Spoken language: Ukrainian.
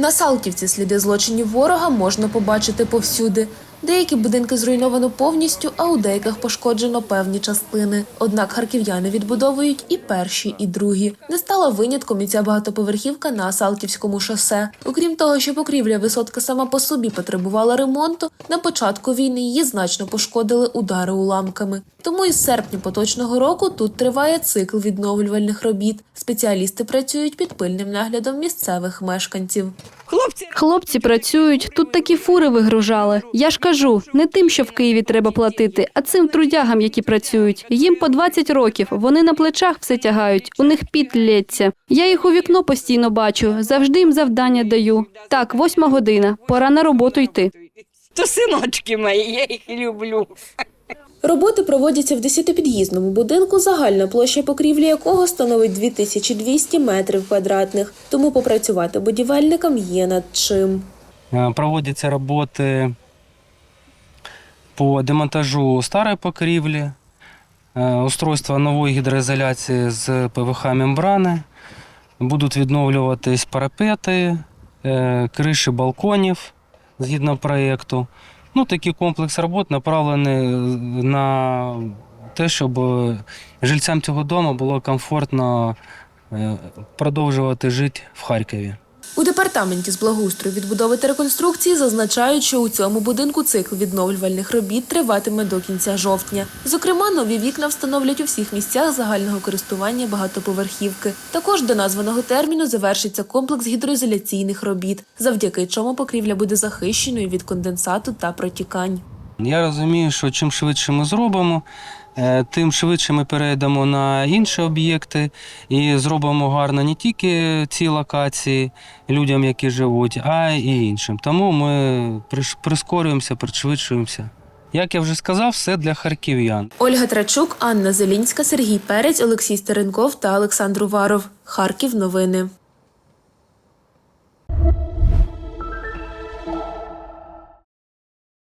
На Салтівці сліди злочинів ворога можна побачити повсюди. Деякі будинки зруйновано повністю, а у деяких пошкоджено певні частини. Однак харків'яни відбудовують і перші, і другі. Не стала винятком і ця багатоповерхівка на Салтівському шосе. Окрім того, що покрівля висотка сама по собі потребувала ремонту, на початку війни її значно пошкодили удари уламками. Тому із серпня поточного року тут триває цикл відновлювальних робіт. Спеціалісти працюють під пильним наглядом місцевих мешканців. Хлопці, Хлопці працюють, тут такі фури вигружали. Я ж кажу, не тим, що в Києві треба платити, а цим трудягам, які працюють. Їм по 20 років, вони на плечах все тягають, у них піт лється. Я їх у вікно постійно бачу, завжди їм завдання даю. Так, восьма година, пора на роботу йти. то синочки мої, я їх люблю. Роботи проводяться в десятипід'їзному будинку, загальна площа покрівлі якого становить 2200 метрів квадратних. Тому попрацювати будівельникам є над чим. Е, Проводяться роботи по демонтажу старої покрівлі, е, устройство нової гідроізоляції з ПВХ-мембрани. Будуть відновлюватись парапети, е, криші балконів згідно проєкту. Ну, такий комплекс робот направлений на те, щоб жильцям цього дому було комфортно е, продовжувати жити в Харкові. У департаменті з благоустрою відбудови та реконструкції зазначають, що у цьому будинку цикл відновлювальних робіт триватиме до кінця жовтня. Зокрема, нові вікна встановлять у всіх місцях загального користування багатоповерхівки. Також до названого терміну завершиться комплекс гідроізоляційних робіт, завдяки чому покрівля буде захищеною від конденсату та протікань. Я розумію, що чим швидше ми зробимо, тим швидше ми перейдемо на інші об'єкти і зробимо гарно не тільки ці локації людям, які живуть, а й іншим. Тому ми прискорюємося, пришвидшуємося. Як я вже сказав, все для харків'ян. Ольга Трачук, Анна Зелінська, Сергій Перець, Олексій Стеренков та Олександр Уваров. Харків. Новини.